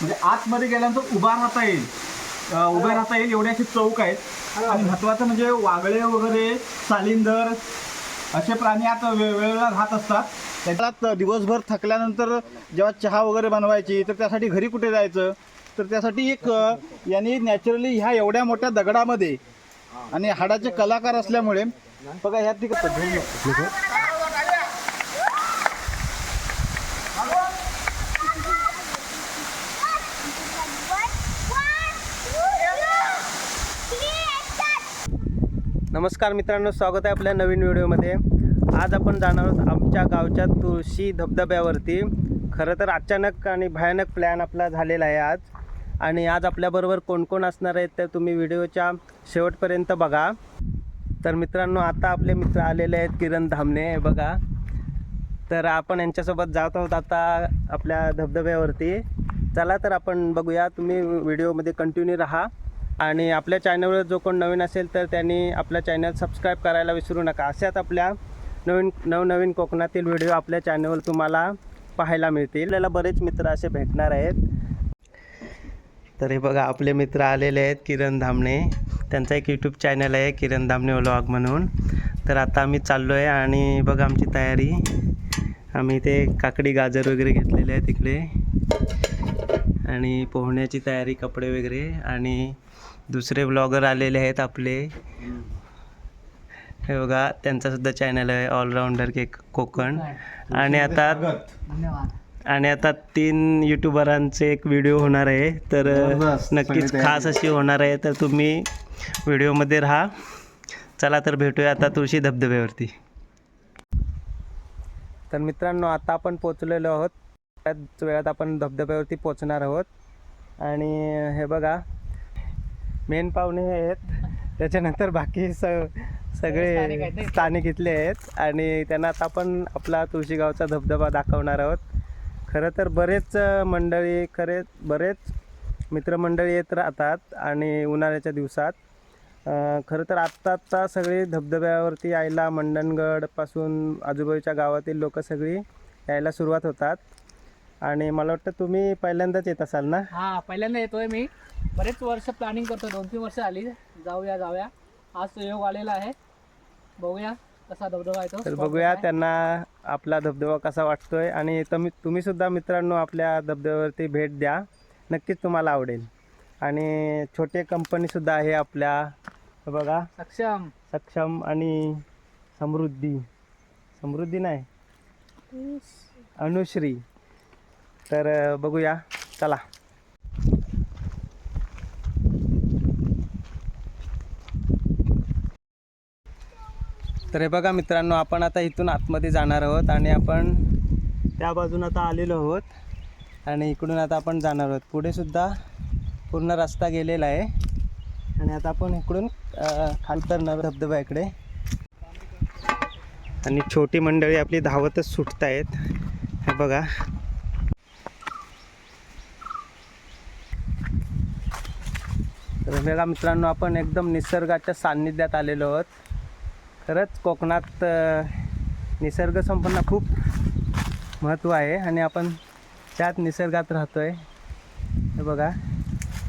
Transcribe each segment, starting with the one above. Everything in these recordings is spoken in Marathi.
म्हणजे आतमध्ये गेल्यानंतर उभा राहता येईल. अं, उभे राहता येईल एवढे असे चौक आहेत आणि महत्वाचं म्हणजे वागळे वगैरे सालिंदर असे प्राणी आता वे- राहत असतात. त्याच्यात दिवसभर थकल्यानंतर जेव्हा चहा वगैरे बनवायची तर त्यासाठी घरी कुठे जायचं? तर त्यासाठी एक यांनी नॅचरली ह्या एवढ्या मोठ्या दगडामध्ये आणि हाडाचे कलाकार असल्यामुळे बघा ह्या तिकडे नमस्कार मित्रांनो स्वागत आहे आपल्या नवीन व्हिडिओमध्ये. आज आपण जाणार आहोत आमच्या गावच्या तुळशी धबधब्यावरती. खरं तर अचानक आणि भयानक प्लॅन आपला झालेला आहे आज. आणि आज आपल्याबरोबर कोण कोण असणार आहेत तर तुम्ही व्हिडिओच्या शेवटपर्यंत बघा. तर मित्रांनो आता आपले मित्र आलेले आहेत किरण धामणे बघा. तर आपण यांच्यासोबत जात आहोत आता आपल्या धबधब्यावरती. चला तर आपण बघूया तुम्ही व्हिडिओमध्ये कंटिन्यू राहा. आणि आपल्या चॅनलवर जो कोण नवीन असेल तर त्यांनी आपल्या चॅनल सबस्क्राईब करायला विसरू नका. अशाच आपल्या नवीन नवनवीन कोकणातील व्हिडिओ आपल्या चॅनलवर तुम्हाला पाहायला मिळतील. आपल्याला बरेच मित्र असे भेटणार आहेत. तर हे बघा आपले मित्र आलेले आहेत किरण धामणे. त्यांचा एक यूट्यूब चॅनल आहे किरण धामणे ओलॉग म्हणून. तर आता आम्ही चाललो आहे आणि बघा आमची तयारी. आम्ही ते काकडी गाजर वगैरे घेतलेले आहे तिकडे आणि पोहण्याची तयारी कपडे वगैरे. आणि दुसरे ब्लॉगर आलेले आहेत आपले. हे बघा त्यांचा सुद्धा चॅनल आहे ऑलराऊंडर के कोकण. आणि आता आणि आता तीन यूट्यूबरांचे एक व्हिडिओ होणार आहे. तर. नक्कीच खास अशी होणार आहे. तर तुम्ही व्हिडिओमध्ये राहा. चला तर भेटूया आता तुळशी धबधब्यावरती. तर मित्रांनो आता आपण पोचलेलो आहोत. त्याच वेळात आपण धबधब्यावरती पोचणार आहोत. आणि हे बघा मेन पाहुणे हे आहेत. त्याच्यानंतर बाकी स सगळे स्थानिक इथले आहेत. आणि त्यांना आता आपण आपला तुळशीगावचा धबधबा दाखवणार आहोत. खरं तर बरेच मंडळी खरे बरेच मित्रमंडळी येत राहतात आणि उन्हाळ्याच्या दिवसात. खरं तर आत्ता आत्ता सगळे धबधब्यावरती यायला मंडणगडपासून आजूबाजूच्या गावातील लोक सगळी यायला सुरुवात होतात. आणि मला वाटतं तुम्ही पहिल्यांदाच येत असाल ना? हा पहिल्यांदा येतोय मी. बरेच वर्ष प्लॅनिंग करतो. दोन तीन वर्ष आली. जाऊया जाऊया. आज तो योग आलेला आहे. बघूया कसा धबधबा येतो. तर बघूया त्यांना आपला धबधबा कसा वाटतोय. आणि तुम्ही तुम्ही सुद्धा मित्रांनो आपल्या धबधब्यावरती भेट द्या. नक्कीच तुम्हाला आवडेल. आणि छोटे कंपनीसुद्धा आहे आपल्या. बघा. सक्षम. सक्षम आणि समृद्धी. समृद्धी नाही. अनुश्री. तर बघूया. चला. तर हे बघा मित्रांनो आपण आता इथून आतमध्ये जाणार आहोत आणि आपण त्या बाजून आता आलेलो आहोत. आणि इकडून आता आपण जाणार आहोत. पुढेसुद्धा पूर्ण रस्ता गेलेला आहे. आणि आता आपण इकडून अ, खाली उतरणार धबधबा इकडे आणि छोटी मंडळी आपली धावतच सुटत आहेत हे बघा. तर बघा मित्रांनो आपण एकदम निसर्गाच्या सान्निध्यात आलेलो आहोत. खरंच कोकणात निसर्ग संपन्न खूप महत्त्व आहे आणि आपण त्यात निसर्गात राहतो आहे हे बघा.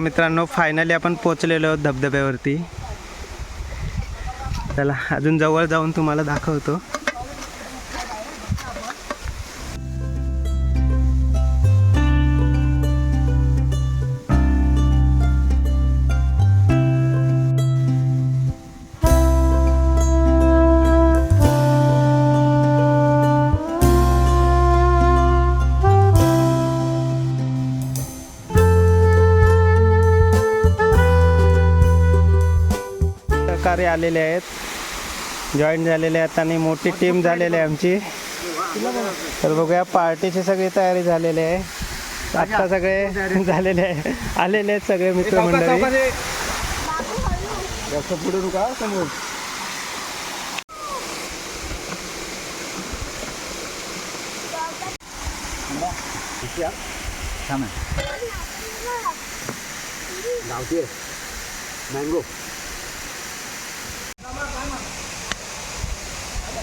मित्रांनो फायनली आपण पोचलेलो आहोत धबधब्यावरती. चला अजून जवळ जाऊन तुम्हाला दाखवतो. आलेले आहेत. जॉईन झालेले आहेत आणि मोठी टीम झालेली आहे आमची. तर बघूया पार्टीची सगळी तयारी झालेली आहे. आत्ता सगळे झालेले आहे. आलेले आहेत सगळे मित्रमंडळी. जास्त पुढे रुका समोर. छान आहे. मँगो काय बघा या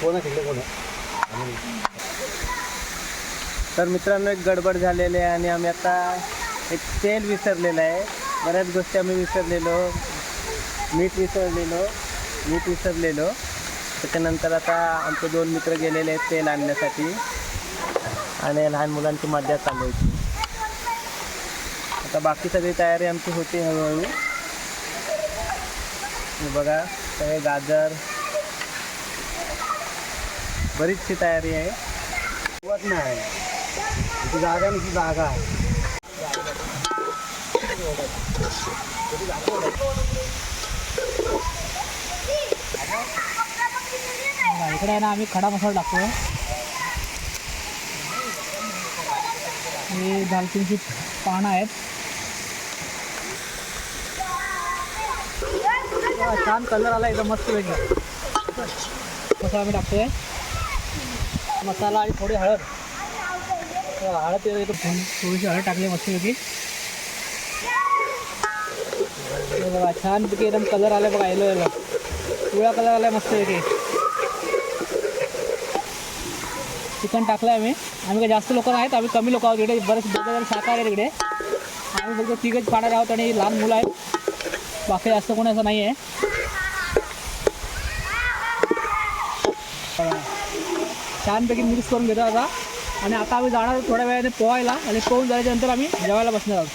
कोण तिकडे कोण तर मित्रांनो एक गडबड झालेली आहे आणि आम्ही आता एक तेल विसरलेलं आहे. बऱ्याच गोष्टी आम्ही विसरलेलो. मीठ विसरलेलो. मीठ विसरलेलो. त्याच्यानंतर आता आमचे दोन मित्र गेलेले आहेत तेल आणण्यासाठी. आणि लहान मुलांची मजा चालू होती. आता बाकी सगळी तयारी आमची होती हळूहळू. बघा सगळे गाजर. बरीचशी तयारी आहे. होत नाही. ती जागा नुसती जागा आहे. इकडे आहे ना आम्ही खडा मसाला टाकतो हे दालचिनीची पानं आहेत. छान कलर आला एकदम मस्त वेगळा मसाला आम्ही टाकतोय. मसाला आणि थोडी हळद. हळद थोडीशी हळद टाकली मस्तपैकी हे बघा छानपैकी एकदम कलर आलाय बघा येलो येलो पिवळा कलर आलाय मस्तपैकी चिकन टाकलं आहे आम्ही. आम्ही काय जास्त लोक नाहीत आम्ही कमी लोक आहोत इकडे. बरेच दोघं जण आहेत इकडे. आम्ही फक्त तिघच पाडणार आहोत आणि लहान मुलं आहेत. बाकी जास्त कोणी असं नाही आहे छानपैकी मिक्स करून घेतो आता. आणि आता आम्ही जाणार आहोत थोड्या वेळाने पोहायला आणि पोहून झाल्याच्यानंतर आम्ही जेवायला बसणार आहोत.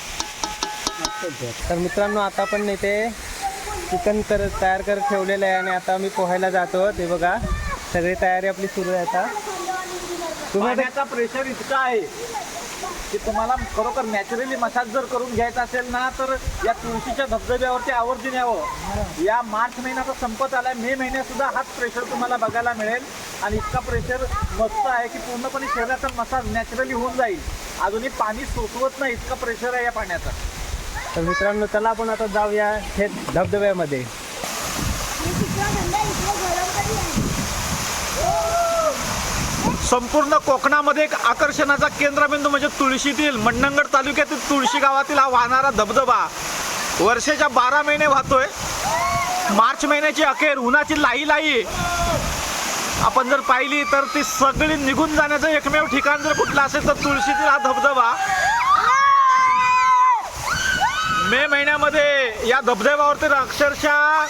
तर मित्रांनो आता पण इथे चिकन करत तयार करत ठेवलेलं आहे आणि आता आम्ही पोहायला जातो. ते बघा सगळी तयारी आपली सुरू आहे आता. तुम्ही आता- पाण्याचा प्रेशर इतका आहे. की तुम्हाला खरोखर नॅचरली मसाज जर करून घ्यायचा असेल ना तर या तुळशीच्या धबधब्यावरती आवर्जून यावं. या मार्च महिना तर संपत आलाय. मे महिन्यात सुद्धा हाच प्रेशर तुम्हाला बघायला मिळेल. आणि इतका प्रेशर मस्त आहे की पूर्णपणे शरीराचा मसाज नॅचरली होऊन जाईल. अजूनही पाणी सोसवत नाही इतका प्रेशर आहे या पाण्याचा. तर मित्रांनो चला आपण आता जाऊया थेट धबधब्यामध्ये. संपूर्ण कोकणामध्ये एक आकर्षणाचा केंद्रबिंदू म्हणजे तुळशीतील मंडणगड तालुक्यातील तुळशी गावातील हा वाहणारा धबधबा. वर्षाच्या बारा महिने वाहतोय. मार्च महिन्याची अखेर उन्हाची लाई लाई. आपण जर पाहिली तर ती सगळी निघून जाण्याचं एकमेव ठिकाण जर कुठलं असेल तर तुळशीतील हा धबधबा. मे महिन्यामध्ये या धबधब्यावरती अक्षरशः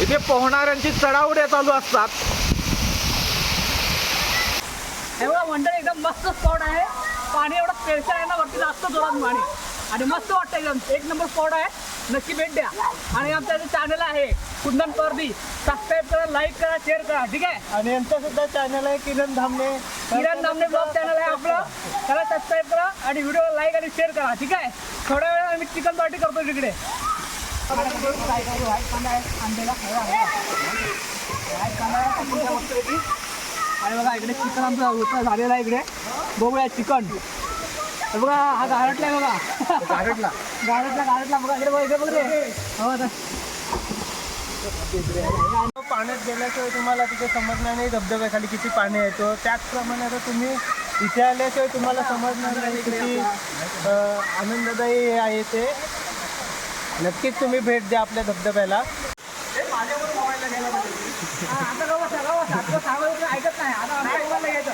इथे पोहणाऱ्यांची चढावड्या चालू असतात. एवढं मंडळ एकदम मस्त स्पॉट आहे. पाणी एवढं प्रेशर आहे ना वरती जास्त जोरात पाणी. आणि मस्त वाटतं एकदम. एक नंबर स्पॉट आहे. नक्की भेट द्या. आणि आमचं चॅनल आहे कुंदन परदी सबस्क्राईब करा लाईक करा शेअर करा ठीक आहे? आणि यांचं सुद्धा चॅनल आहे किरण धामणे. किरण नामने ब्लॉग चॅनल आहे आपलं. त्याला सबस्क्राईब करा आणि व्हिडिओ लाईक आणि शेअर करा ठीक आहे? थोड्या वेळा आम्ही चिकन पार्टी करतो तिकडे. आणि बघा इकडे चिकन आमचा होता झालेला आहे इकडे. बघूया चिकन. बघा हा गारटला आहे बघा. गारटला. गारटला गारटला. बघा इकडे बघा इकडे बघ रे हो पाण्यात गेल्याशिवाय तुम्हाला तिथे समजणार नाही धबधब्याखाली किती पाणी येतो त्याचप्रमाणे आता तुम्ही इथे आल्याशिवाय तुम्हाला समजणार नाही किती आनंददायी आहे ते. नक्कीच तुम्ही भेट द्या आपल्या धबधब्याला. आता गावात गावात. आता सांगायचं ऐकत नाही आता आमच्या घ्यायचं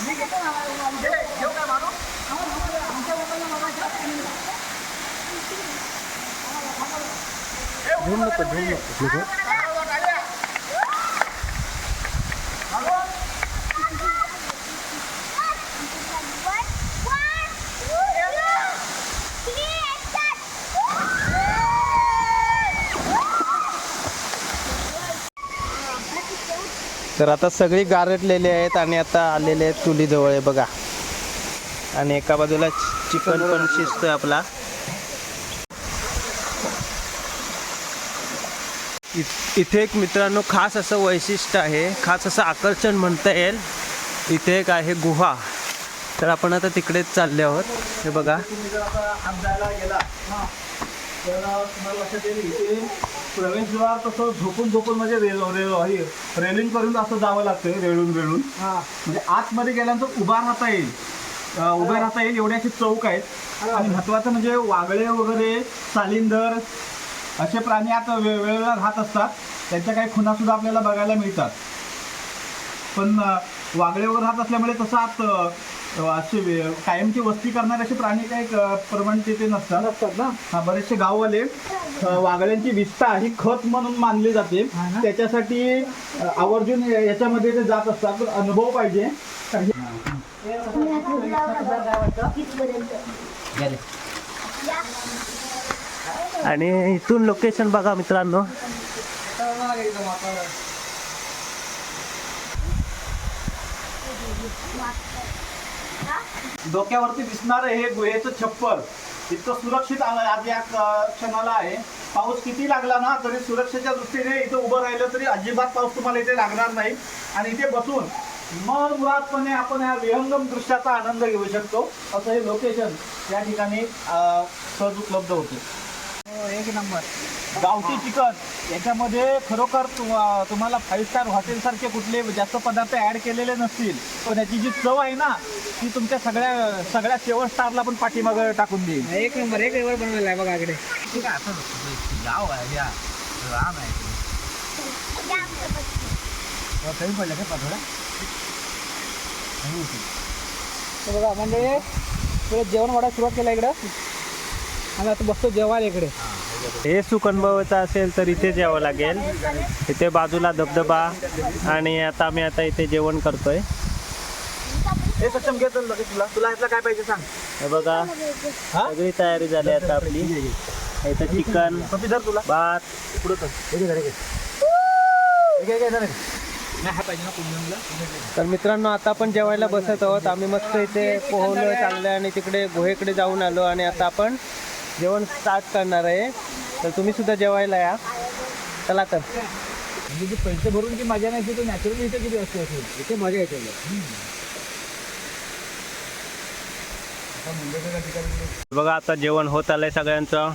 मी घेतो ना आमच्या- ठेव काय मारू? आमच्या मोबाईलला मारायचं. झूम नको झूम नको तर आता सगळी गारटलेली आहेत आणि आता आलेले आहेत चुलीजवळ आहे बघा. आणि एका बाजूला चिकन पण शिजतोय आपला. इथे एक मित्रांनो खास असं वैशिष्ट्य आहे खास असं आकर्षण म्हणता येईल. इथे एक आहे गुहा. तर आपण आता तिकडेच चालले आहोत. हे बघा. प्रवेशद्वार तसं झोपून झोपून म्हणजे रेल रेल रेलिंग करून असं जावं लागतं रेळून रेळून. म्हणजे आतमध्ये गेल्यानंतर उभा राहता येईल. उभे राहता येईल एवढे असे चौक आहेत. आणि महत्वाचं म्हणजे वागळे वगैरे सालिंदर असे प्राणी आता वेगवेगळ्या राहत असतात. त्यांच्या काही खुणा सुद्धा आपल्याला बघायला मिळतात. पण वागळे वगैरे राहत असल्यामुळे तसं आत असे वे- कायमची वस्ती करणारे असे प्राणी काही क- प्रमाण तिथे नसतात. नसतात ना? हा बरेचसे गाववाले अ, वाघळ्यांची विस्ता ही खत म्हणून मानली जाते. हा ना? त्याच्यासाठी अ, आवर्जून या- याच्यामध्ये ते जात असतात. तर अनुभव पाहिजे. तर हे- आणि इथून लोकेशन बघा मित्रांनो. डोक्यावरती दिसणारं हे गुहेचं छप्पर इतकं सुरक्षित आज या क्षणाला आहे. पाऊस किती लागला ना तरी सुरक्षेच्या दृष्टीने इथं उभं राहिलं तरी अजिबात पाऊस तुम्हाला इथे लागणार नाही. आणि इथे बसून मनमुरादपणे आपण या विहंगम दृश्याचा आनंद घेऊ शकतो असं हे लोकेशन या ठिकाणी सहज उपलब्ध होते. हो, एक नंबर. गावठी चिकन. याच्यामध्ये खरोखर तुम- तुम्हाला फाईव्ह स्टार हॉटेलसारखे कुठले जास्त पदार्थ ऍड केलेले नसतील. पण याची जी चव आहे ना ती तुमच्या सगळ्या सगळ्या सेवन स्टारला पण पाठीमागं टाकून देईल. एक नंबर एक नंबर बनवलेला आहे बघा इकडे. तर बघा म्हणजे जेवण वाढायला सुरुवात केला इकडं. आणि आता बसतो जेवायला इकडे. हे सुख अनुभवायचं असेल तर इथेच यावं लागेल. इथे बाजूला धबधबा आणि आता आम्ही आता इथे जेवण करतोय. हे सक्षम घे तर लगेच तुला. तुला यातलं काय पाहिजे सांग. हे बघा सगळी तयारी झाली आता आपली. इथं चिकन भात? तर मित्रांनो आता आपण जेवायला बसत आहोत. आम्ही मस्त इथे पोहलो चांगलं आणि तिकडे गुहेकडे जाऊन आलो आणि आता आपण जेवण स्टार्ट करणार आहे. तर तुम्ही सुद्धा जेवायला या. चला तर. म्हणजे जे पैसे भरून जी मजा नाही ती नॅचरली इथे किती असते असेल? इथे मजा येते बघा आता जेवण होत आलंय सगळ्यांचं.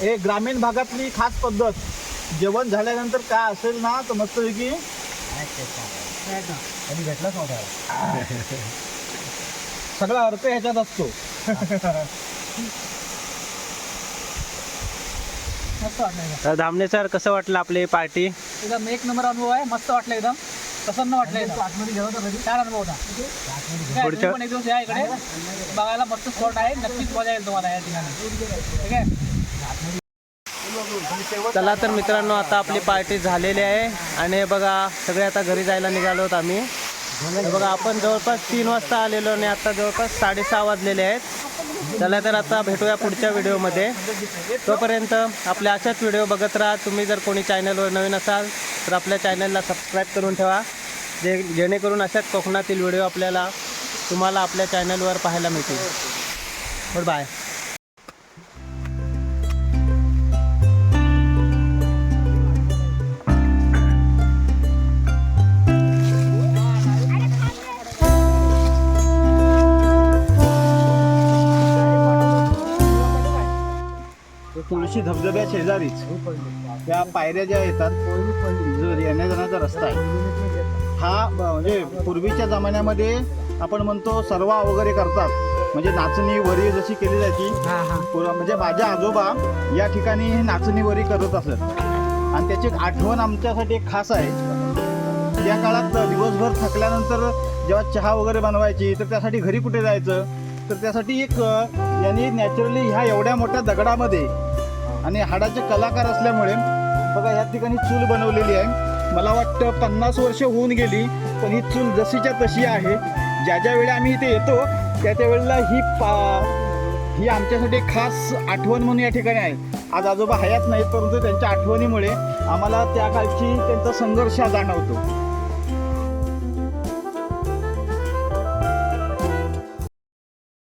हे ग्रामीण भागातली खास पद्धत. जेवण झाल्यानंतर काय असेल ना तर मस्तपैकी भेटलाच नव्हता सगळा अर्थ ह्याच्यात असतो. मस्त वाटलं एकदम. तर धामणे सर कसं वाटलं आपली पार्टी? एकदम एक नंबर अनुभव आहे मस्त वाटलं एकदम. प्रसन्न वाटलं एकदम. छान अनुभव होता. काय, पुढच्या- तुम्ही पण एक दिवस या इकडे. बघायला मस्त स्पॉट आहे. नक्कीच मजा येईल तुम्हाला या ठिकाणी. ठीक आहे? चला तर मित्रांनो आता आपली पार्टी झालेली आहे. आणि हे बघा सगळे आता घरी जायला निघालो आम्ही. हे बघा आपण जवळपास तीन वाजता आलेलो आणि आता जवळपास साडेसहा वाजलेले आहेत. चला तर आता भेटूया पुढच्या व्हिडिओमध्ये. तोपर्यंत आपल्या अशाच व्हिडिओ बघत राहा. तुम्ही जर कोणी चॅनलवर नवीन असाल तर आपल्या चॅनलला सबस्क्राईब करून ठेवा. जे जेणेकरून अशाच कोकणातील व्हिडिओ आपल्याला तुम्हाला आपल्या चॅनलवर पाहायला मिळतील. गुड बाय धबधब्या शेजारीच. या पायऱ्या ज्या येतात जो येण्या जाण्याचा रस्ता आहे. हा म्हणजे पूर्वीच्या जमान्यामध्ये आपण म्हणतो सर्वा वगैरे करतात. म्हणजे नाचणी वरी जशी केली जायची. म्हणजे माझ्या आजोबा या ठिकाणी नाचणी वरी करत असत. आणि त्याची आठवण आमच्यासाठी एक खास आहे. या काळात दिवसभर थकल्यानंतर जेव्हा चहा वगैरे बनवायची तर त्यासाठी घरी कुठे जायचं? तर त्यासाठी एक यांनी नॅचरली ह्या एवढ्या मोठ्या दगडामध्ये आणि हाडाचे कलाकार असल्यामुळे बघा या ठिकाणी चूल बनवलेली आहे. मला वाटतं पन्नास वर्ष होऊन गेली पण ही चूल जशीच्या तशी आहे. ज्या ज्या वेळी आम्ही इथे येतो त्या त्या वेळेला ही पा ही आमच्यासाठी खास आठवण म्हणून या ठिकाणी आहे. आज आजोबा हयात नाहीत परंतु त्यांच्या आठवणीमुळे आम्हाला त्या काळची त्यांचा संघर्ष जाणवतो.